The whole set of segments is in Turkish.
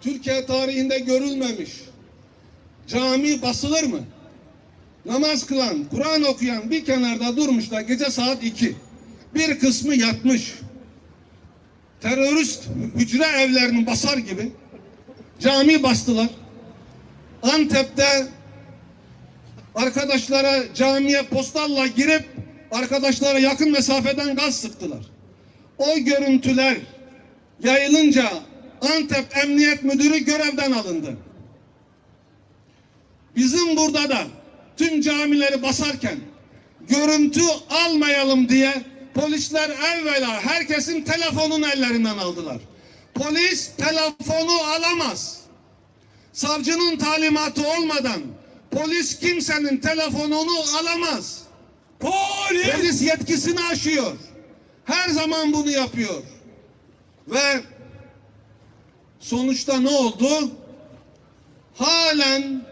Türkiye tarihinde görülmemiş. Cami basılır mı? Namaz kılan, Kur'an okuyan bir kenarda durmuş da gece saat 2. Bir kısmı yatmış. Terörist hücre evlerini basar gibi cami bastılar. Antep'te arkadaşlara camiye postalla girip arkadaşlara yakın mesafeden gaz sıktılar. O görüntüler yayılınca Antep Emniyet Müdürü görevden alındı. Bizim burada da tüm camileri basarken görüntü almayalım diye polisler evvela herkesin telefonunu ellerinden aldılar. Polis telefonu alamaz. Savcının talimatı olmadan polis kimsenin telefonunu alamaz. Polis! Polis yetkisini aşıyor. Her zaman bunu yapıyor. Ve sonuçta ne oldu? Halen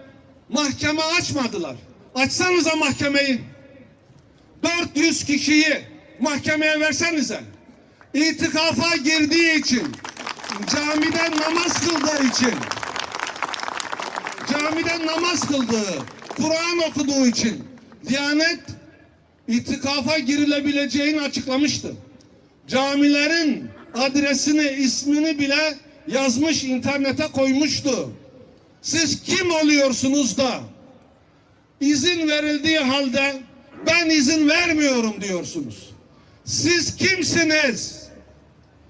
mahkeme açmadılar. Açsanıza mahkemeyi. 400 kişiyi mahkemeye versenize. İtikafa girdiği için, camiden namaz kıldığı için, camiden namaz kıldığı, Kur'an okuduğu için Diyanet itikafa girilebileceğini açıklamıştı. Camilerin adresini, ismini bile yazmış internete koymuştu. Siz kim oluyorsunuz da izin verildiği halde ben izin vermiyorum diyorsunuz. Siz kimsiniz?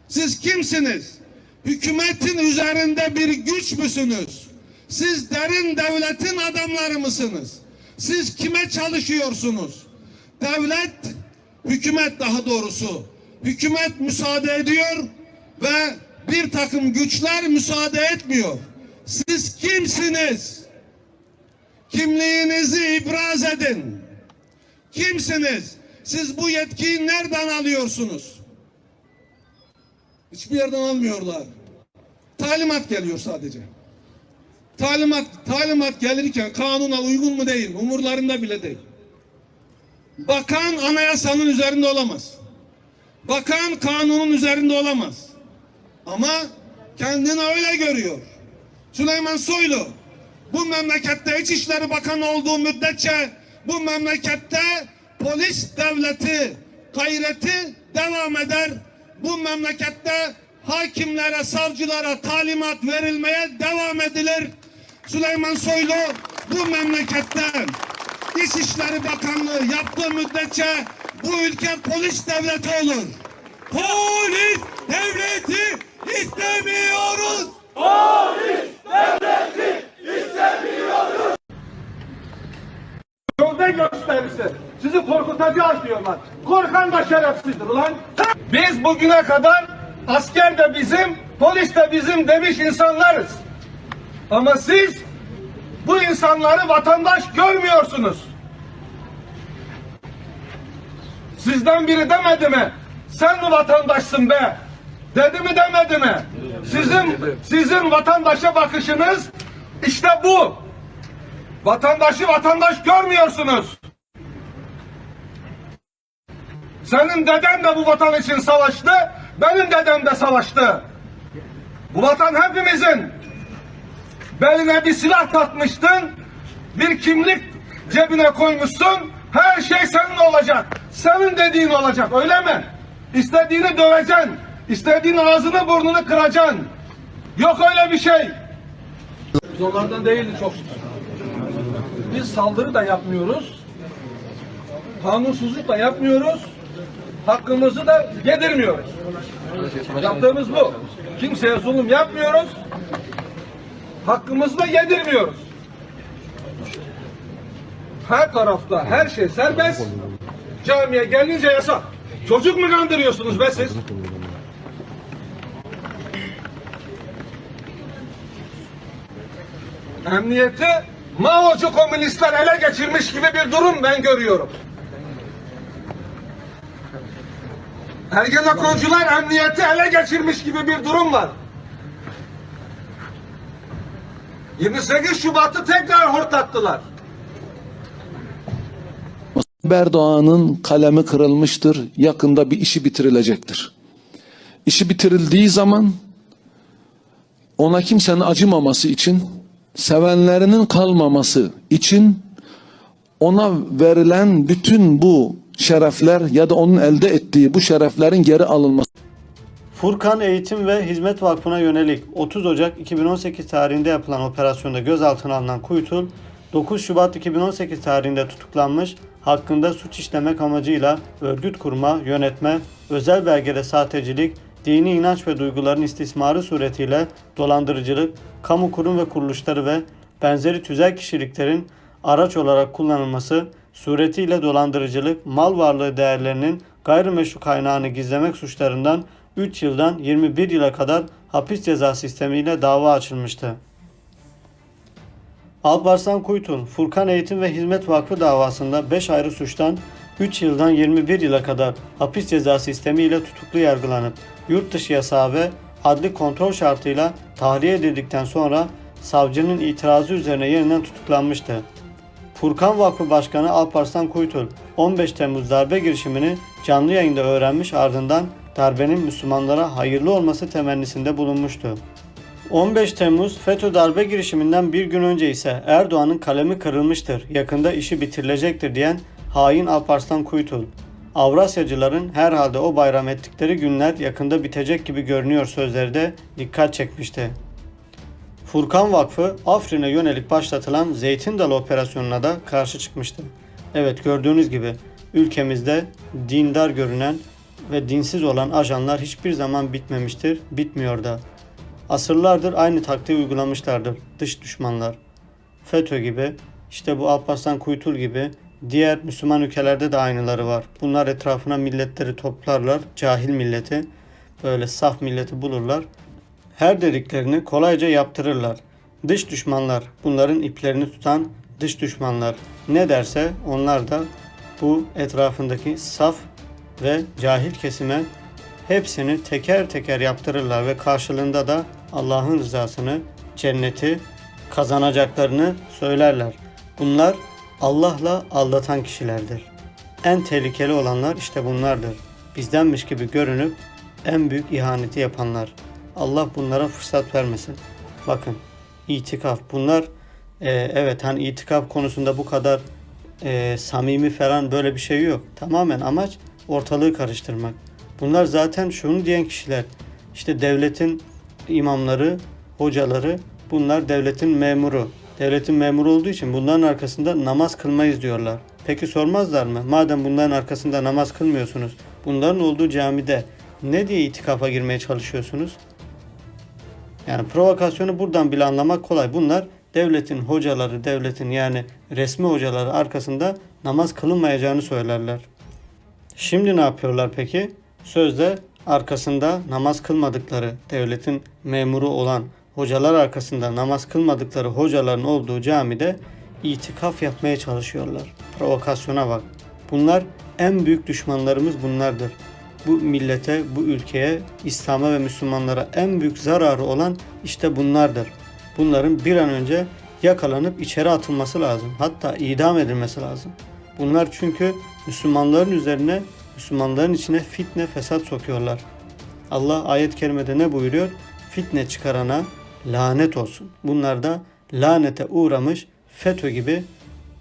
Siz kimsiniz? Hükümetin üzerinde bir güç müsünüz? Siz derin devletin adamları mısınız? Siz kime çalışıyorsunuz? Devlet, hükümet daha doğrusu, hükümet müsaade ediyor ve bir takım güçler müsaade etmiyor. Siz kimsiniz? Kimliğinizi ibraz edin. Kimsiniz? Siz bu yetkiyi nereden alıyorsunuz? Hiçbir yerden almıyorlar. Talimat geliyor sadece. Talimat talimat gelirken kanuna uygun mu değil? Umurlarında bile değil. Bakan anayasanın üzerinde olamaz. Bakan kanunun üzerinde olamaz. Ama kendini öyle görüyor. Süleyman Soylu bu memlekette İçişleri Bakanı olduğu müddetçe bu memlekette polis devleti gayreti devam eder. Bu memlekette hakimlere, savcılara talimat verilmeye devam edilir. Süleyman Soylu bu memlekette İçişleri Bakanlığı yaptığı müddetçe bu ülke polis devleti olur. Polis devleti istemiyoruz. Yolda gösterisi. Sizi korkutacağız diyorlar. Korkan da şerefsizdir ulan. Biz bugüne kadar asker de bizim, polis de bizim demiş insanlarız. Ama siz bu insanları vatandaş görmüyorsunuz. Sizden biri demedi mi? Sen mi vatandaşsın be? Dedi mi demedi mi? Sizin sizin vatandaşa bakışınız işte bu. Vatandaşı vatandaş görmüyorsunuz. Senin deden de bu vatan için savaştı, benim dedem de savaştı. Bu vatan hepimizin. Beline bir silah takmıştın, bir kimlik cebine koymuşsun, her şey senin olacak. Senin dediğin olacak, öyle mi? İstediğini döveceksin, istediğin ağzını burnunu kıracaksın. Yok öyle bir şey. Biz onlardan değildi çok şükür. Biz saldırı da yapmıyoruz. Kanunsuzluk da yapmıyoruz. Hakkımızı da yedirmiyoruz. Yaptığımız bu. Kimseye zulüm yapmıyoruz. Hakkımızı da yedirmiyoruz. Her tarafta her şey serbest. Camiye gelince yasak. Çocuk mu kandırıyorsunuz be siz? Emniyeti Mao'cu komünistler ele geçirmiş gibi bir durum ben görüyorum. Ergenekoncular emniyeti ele geçirmiş gibi bir durum var. 28 Şubat'ı tekrar hortlattılar. Erdoğan'ın kalemi kırılmıştır. Yakında bir işi bitirilecektir. İşi bitirildiği zaman ona kimsenin acımaması için, sevenlerinin kalmaması için ona verilen bütün bu şerefler ya da onun elde ettiği bu şereflerin geri alınması. Furkan Eğitim ve Hizmet Vakfı'na yönelik 30 Ocak 2018 tarihinde yapılan operasyonda gözaltına alınan Kuytul, 9 Şubat 2018 tarihinde tutuklanmış, hakkında suç işlemek amacıyla örgüt kurma, yönetme, özel belgede sahtecilik, dini inanç ve duyguların istismarı suretiyle dolandırıcılık, kamu kurum ve kuruluşları ve benzeri tüzel kişiliklerin araç olarak kullanılması suretiyle dolandırıcılık, mal varlığı değerlerinin gayrimeşru kaynağını gizlemek suçlarından 3 yıldan 21 yıla kadar hapis ceza sistemiyle dava açılmıştı. Alparslan Kuytul, Furkan Eğitim ve Hizmet Vakfı davasında 5 ayrı suçtan 3 yıldan 21 yıla kadar hapis ceza sistemiyle tutuklu yargılanıp yurt dışı yasağı ve adli kontrol şartıyla tahliye edildikten sonra savcının itirazı üzerine yeniden tutuklanmıştı. Furkan Vakfı Başkanı Alparslan Kuytul 15 Temmuz darbe girişimini canlı yayında öğrenmiş ardından darbenin Müslümanlara hayırlı olması temennisinde bulunmuştu. 15 Temmuz FETÖ darbe girişiminden bir gün önce ise Erdoğan'ın kalemi kırılmıştır, yakında işi bitirilecektir diyen hain Alparslan Kuytul. Avrasyacıların herhalde o bayram ettikleri günler yakında bitecek gibi görünüyor sözleri de dikkat çekmişti. Furkan Vakfı Afrin'e yönelik başlatılan Zeytin Dalı operasyonuna da karşı çıkmıştı. Evet gördüğünüz gibi ülkemizde dindar görünen ve dinsiz olan ajanlar hiçbir zaman bitmemiştir, bitmiyor da. Asırlardır aynı taktiği uygulamışlardır dış düşmanlar. FETÖ gibi, işte bu Alparslan Kuytul gibi diğer Müslüman ülkelerde de aynıları var. Bunlar etrafına milletleri toplarlar, cahil milleti, böyle saf milleti bulurlar. Her dediklerini kolayca yaptırırlar. Dış düşmanlar, bunların iplerini tutan dış düşmanlar ne derse onlar da bu etrafındaki saf ve cahil kesime hepsini teker teker yaptırırlar ve karşılığında da Allah'ın rızasını, cenneti kazanacaklarını söylerler. Bunlar Allah'la aldatan kişilerdir. En tehlikeli olanlar işte bunlardır. Bizdenmiş gibi görünüp en büyük ihaneti yapanlar. Allah bunlara fırsat vermesin. Bakın itikaf bunlar e, evet hani itikaf konusunda bu kadar e, samimi falan böyle bir şey yok. Tamamen amaç ortalığı karıştırmak. Bunlar zaten şunu diyen kişiler. İşte devletin imamları, hocaları bunlar devletin memuru. Devletin memuru olduğu için bunların arkasında namaz kılmayız diyorlar. Peki sormazlar mı? Madem bunların arkasında namaz kılmıyorsunuz, bunların olduğu camide ne diye itikafa girmeye çalışıyorsunuz? Yani provokasyonu buradan bile anlamak kolay. Bunlar devletin hocaları, devletin yani resmi hocaları arkasında namaz kılınmayacağını söylerler. Şimdi ne yapıyorlar peki? Sözde arkasında namaz kılmadıkları, devletin memuru olan hocalar arkasında namaz kılmadıkları hocaların olduğu camide itikaf yapmaya çalışıyorlar. Provokasyona bak. Bunlar en büyük düşmanlarımız bunlardır. Bu millete, bu ülkeye, İslam'a ve Müslümanlara en büyük zararı olan işte bunlardır. Bunların bir an önce yakalanıp içeri atılması lazım. Hatta idam edilmesi lazım. Bunlar çünkü Müslümanların üzerine, Müslümanların içine fitne, fesat sokuyorlar. Allah ayet-i kerimede ne buyuruyor? Fitne çıkarana lanet olsun. Bunlar da lanete uğramış FETÖ gibi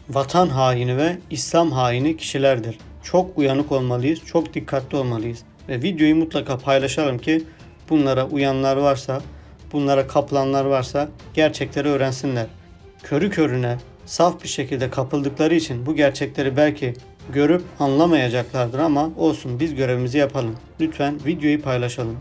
vatan haini ve İslam haini kişilerdir. Çok uyanık olmalıyız, çok dikkatli olmalıyız. Ve videoyu mutlaka paylaşalım ki bunlara uyanlar varsa, bunlara kapılanlar varsa gerçekleri öğrensinler. Körü körüne saf bir şekilde kapıldıkları için bu gerçekleri belki görüp anlamayacaklardır ama olsun biz görevimizi yapalım. Lütfen videoyu paylaşalım.